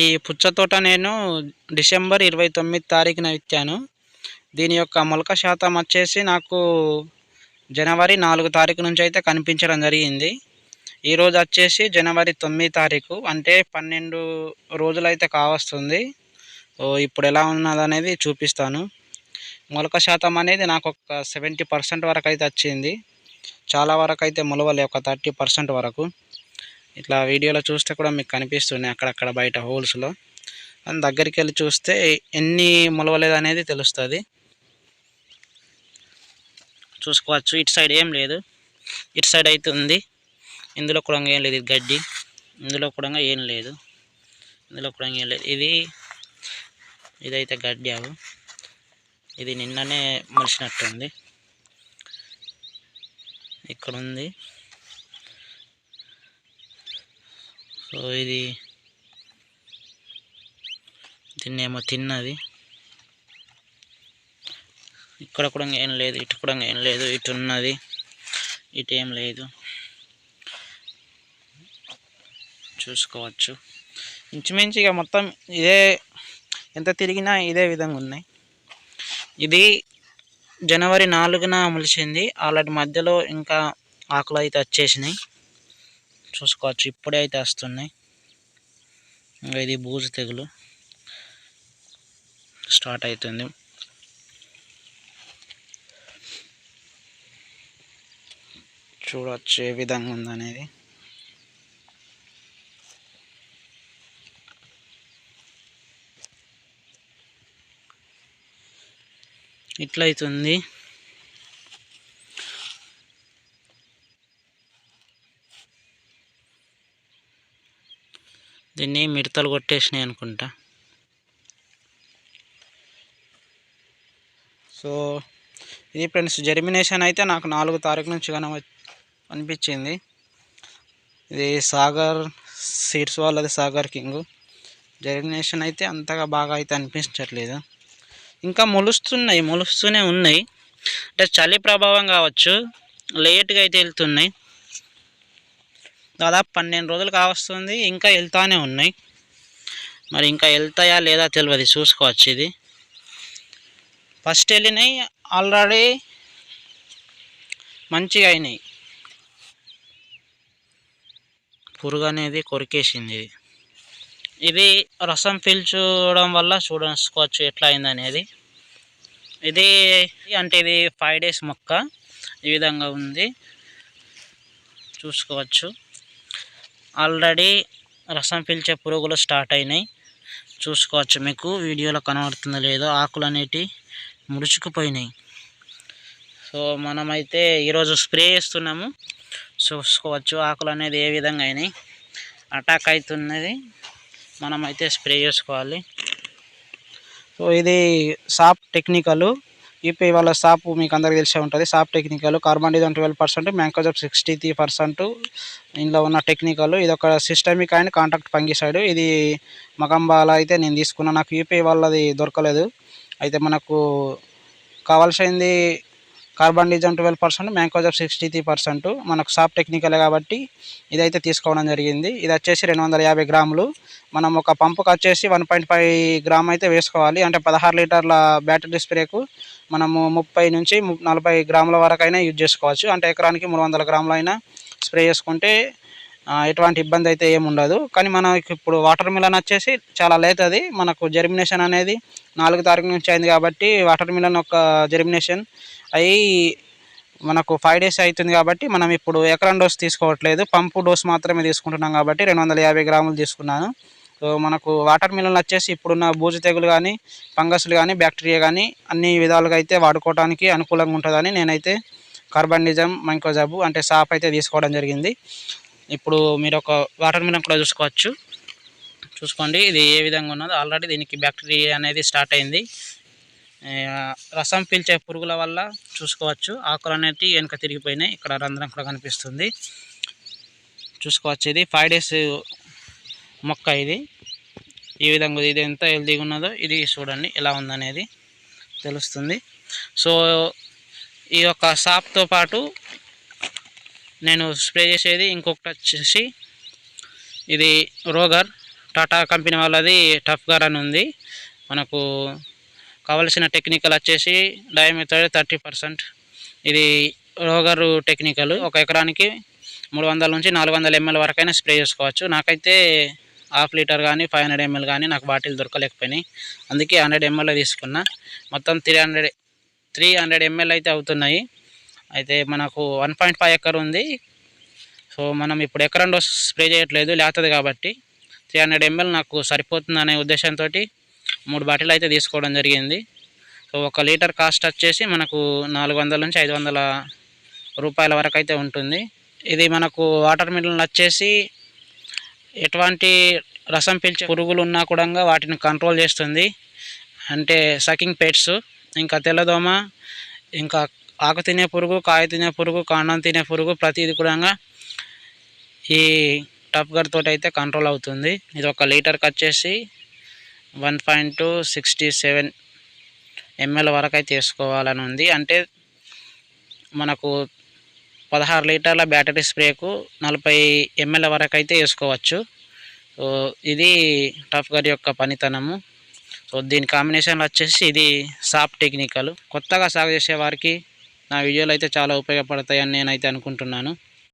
ఈ పుచ్చ తోట నేను డిసెంబర్ ఇరవై తొమ్మిది తారీఖున ఇచ్చాను దీని యొక్క మొలక శాతం వచ్చేసి నాకు జనవరి నాలుగు తారీఖు నుంచి అయితే కనిపించడం జరిగింది. ఈరోజు వచ్చేసి జనవరి తొమ్మిది తారీఖు అంటే పన్నెండు రోజులైతే కావస్తుంది. ఇప్పుడు ఎలా ఉన్నది అనేది చూపిస్తాను. మొలక శాతం అనేది నాకు ఒక సెవెంటీ పర్సెంట్ వరకు అయితే వచ్చింది. చాలా వరకు అయితే మొలవలే ఒక థర్టీ పర్సెంట్ వరకు. ఇట్లా వీడియోలో చూస్తే కూడా మీకు కనిపిస్తున్నాయి అక్కడక్కడ బయట హోల్స్లో. అని దగ్గరికి వెళ్ళి చూస్తే ఎన్ని మొలవలేదు అనేది తెలుస్తుంది. చూసుకోవచ్చు. ఇటు సైడ్ ఏం లేదు. ఇటు సైడ్ అయితే ఉంది. ఇందులో కూడా ఏం లేదు. ఇది గడ్డి. ఇందులో కూడా ఏం లేదు. ఇందులో కూడా ఏం లేదు. ఇది ఇదైతే గడ్డి అవు ఇది నిన్ననే మొలిచినట్టుంది. ఇక్కడ ఉంది సో ఇది దీన్నేమో తిన్నది. ఇక్కడ కూడా ఏం లేదు ఇటు కూడా ఏం లేదు ఇటు ఉన్నది ఇటు ఏం లేదు. చూసుకోవచ్చు. ఇంచుమించుగా మొత్తం ఇదే ఎంత తిరిగినా ఇదే విధంగా ఉన్నాయి. ఇది జనవరి నాలుగున మొలిచింది. ఆల్రెడీ మధ్యలో ఇంకా ఆకులు అయితే వచ్చేసినాయి. చూసుకోవచ్చు. ఇప్పుడే అయితే వస్తున్నాయి. ఇంకా ఇది బూజు తెగులు. స్టార్ట్ అవుతుంది. చూడవచ్చు ఏ విధంగా ఉందనేది. ఇట్లయితుంది. దీన్ని మిడతలు కొట్టేసినాయి అనుకుంటా. సో ఇది ఫ్రెండ్స్ జర్మినేషన్ అయితే నాకు నాలుగు తారీఖు నుంచి కన అనిపించింది. ఇది సాగర్ సీడ్స్ వాళ్ళది సాగర్ కింగ్. జర్మినేషన్ అయితే అంతగా బాగా అయితే అనిపించట్లేదు. ఇంకా మొలుస్తున్నాయి మొలుస్తూనే ఉన్నాయి. అంటే చలి ప్రభావం కావచ్చు లేట్గా అయితే వెళ్తున్నాయి. దాదాపు పన్నెండు రోజులు కావస్తుంది. ఇంకా వెళ్తానే ఉన్నాయి. మరి ఇంకా వెళ్తాయా లేదా తెలియదు చూసుకోవచ్చు ఇది. ఫస్ట్ వెళ్ళినాయి. ఆల్రెడీ మంచిగా అయినాయి. పురుగు అనేది కొరికేసింది. ఇది ఇది రసం పీల్చడం వల్ల చూసుకోవచ్చు ఎట్లా అయిందనేది. ఇది అంటే ఇది ఫైవ్ డేస్ మొక్క. ఈ విధంగా ఉంది. చూసుకోవచ్చు. ఆల్రెడీ రసం పీల్చే పురుగులు స్టార్ట్ అయినాయి. చూసుకోవచ్చు మీకు వీడియోలో కనబడుతుందో లేదో ఆకులు అనేటివి ముడుచుకుపోయినాయి. సో మనమైతే ఈరోజు స్ప్రే చేస్తున్నాము. చూసుకోవచ్చు ఆకులు అనేది ఏ విధంగా అయినాయి. అటాక్ అవుతున్నది. మనమైతే స్ప్రే చేసుకోవాలి. సో ఇది సాప్ టెక్నికలు. యూపీఐ వాళ్ళ సాప్ మీకు అందరికీ తెలిసే ఉంటుంది. సాప్ technical carbendazim twelve percent mancozeb sixty three percent. ఇందులో ఉన్న టెక్నికల్ ఇది ఒక సిస్టమిక్ అండ్ కాంటాక్ట్ పంగిసైడ్ ఇది మగంబాల అయితే నేను తీసుకున్నాను నాకు యూపీఐ వాళ్ళది దొరకలేదు. అయితే మనకు కావాల్సింది carbendazim twelve percent mancozeb sixty three percent. మనకు సాఫ్ట్ టెక్నికల్ కాబట్టి ఇదైతే తీసుకోవడం జరిగింది. ఇది వచ్చేసి రెండు వందల యాభై గ్రాములు. మనం ఒక పంపుకి వచ్చేసి వన్ పాయింట్ ఫైవ్ గ్రామ్ అయితే వేసుకోవాలి. అంటే పదహారు లీటర్ల బ్యాటరీ స్ప్రేకు మనము ముప్పై నుంచి నలభై గ్రాముల వరకైనా యూజ్ చేసుకోవచ్చు. అంటే ఎకరానికి మూడు వందల గ్రాములైనా స్ప్రే చేసుకుంటే ఎటువంటి ఇబ్బంది అయితే ఏమి ఉండదు. కానీ మనకి ఇప్పుడు వాటర్ మిలన్ వచ్చేసి చాలా లేట్ అది మనకు జర్మినేషన్ అనేది నాలుగు తారీఖు నుంచి అయింది కాబట్టి వాటర్ మిలన్ ఒక జర్మినేషన్ అవి మనకు ఫైవ్ డేస్ అవుతుంది కాబట్టి మనం ఇప్పుడు ఎకరం డోస్ తీసుకోవట్లేదు. పంపు డోస్ మాత్రమే తీసుకుంటున్నాం కాబట్టి రెండు వందల యాభై గ్రాములు తీసుకున్నాను. సో మనకు వాటర్ మిలన్ వచ్చేసి ఇప్పుడున్న బూజు తెగులు కానీ ఫంగస్లు కానీ బ్యాక్టీరియా కానీ అన్ని విధాలుగా అయితే వాడుకోవడానికి అనుకూలంగా ఉంటుందని నేనైతే కార్బనిజం మైకోజాబు అంటే సాప్ అయితే తీసుకోవడం జరిగింది. ఇప్పుడు మీరు ఒక వాటర్ మిలన్ కూడా చూసుకోవచ్చు. చూసుకోండి ఇది ఏ విధంగా ఉన్నదో. ఆల్రెడీ దీనికి బ్యాక్టీరియా అనేది స్టార్ట్ అయింది. రసం పీల్చే పురుగుల వల్ల చూసుకోవచ్చు. ఆకులు అనేవి వెనుక తిరిగిపోయినాయి. ఇక్కడ రంధ్రం కూడా కనిపిస్తుంది. చూసుకోవచ్చు ఇది. ఫైవ్ డేస్ మొక్క ఇది. ఈ విధంగా ఇది ఎంత హెల్తీగా ఉన్నదో ఇది చూడండి ఎలా ఉందనేది తెలుస్తుంది. సో ఈ యొక్క షాప్తో పాటు నేను స్ప్రే చేసేది ఇంకొకటి వచ్చేసి ఇది రోగర్ టాటా కంపెనీ వాళ్ళది టఫ్ గార్ అని ఉంది. మనకు కావలసిన టెక్నికల్ వచ్చేసి డయామీటర్ థర్టీ పర్సెంట్ ఇది రోగరు టెక్నికల్ ఒక ఎకరానికి మూడు వందల నుంచి నాలుగు వందల ఎంఎల్ వరకైనా స్ప్రే చేసుకోవచ్చు. నాకైతే హాఫ్ లీటర్ కానీ ఫైవ్ హండ్రెడ్ ఎంఎల్ కానీ నాకు బాటిల్ దొరకలేకపోయినాయి. అందుకే హండ్రెడ్ ఎంఎల్ తీసుకున్నా. మొత్తం three hundred three hundred ML అయితే అవుతున్నాయి. అయితే మనకు వన్ పాయింట్ ఫైవ్ ఎకర్ ఉంది. సో మనం ఇప్పుడు ఎకరం డోస్ స్ప్రే చేయట్లేదు. లేతది కాబట్టి త్రీ హండ్రెడ్ ఎంఎల్ నాకు సరిపోతుంది అనే ఉద్దేశంతో మూడు బాటిల్ అయితే తీసుకోవడం జరిగింది. సో ఒక లీటర్ కాస్ట్ వచ్చేసి మనకు నాలుగు వందల నుంచి ఐదు వందల రూపాయల వరకు అయితే ఉంటుంది. ఇది మనకు వాటర్ మిల్లు వచ్చేసి ఎటువంటి రసం పీల్చే పురుగులు ఉన్నా కూడా వాటిని కంట్రోల్ చేస్తుంది. అంటే సకింగ్ పెట్స్ ఇంకా తెల్లదోమ ఇంకా ఆకు తినే పురుగు కాయ తినే పురుగు కాండం తినే పురుగు ప్రతిది కూడా ఈ టప్ గర్ తోటి అయితే కంట్రోల్ అవుతుంది. ఇది ఒక లీటర్కి వచ్చేసి one point two sixty seven ML వరకు అయితే వేసుకోవాలని ఉంది. అంటే మనకు పదహారు లీటర్ల బ్యాటరీ స్ప్రేకు నలభై ఎంఎల్ వరకు అయితే వేసుకోవచ్చు. సో ఇది టఫ్ గారి యొక్క పనితనము. సో దీని కాంబినేషన్లో వచ్చేసి ఇది సాప్ టెక్నికల్. కొత్తగా సాగు చేసే వారికి నా వీడియోలు అయితే చాలా ఉపయోగపడతాయని నేనైతే అనుకుంటున్నాను.